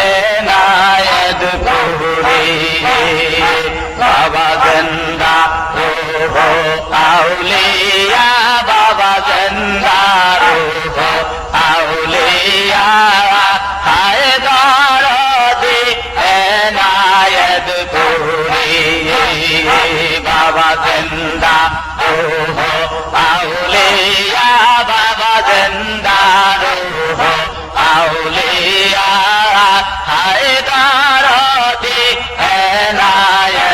এনায়ত বাবা গন্দা ও হো বাবা গন্দা রো হো আউলিয়া হায় দরদি, এনায়ত বাবা গন্দা ও হো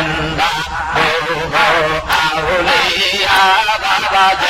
বান্দা ও আউলিয়া বাবা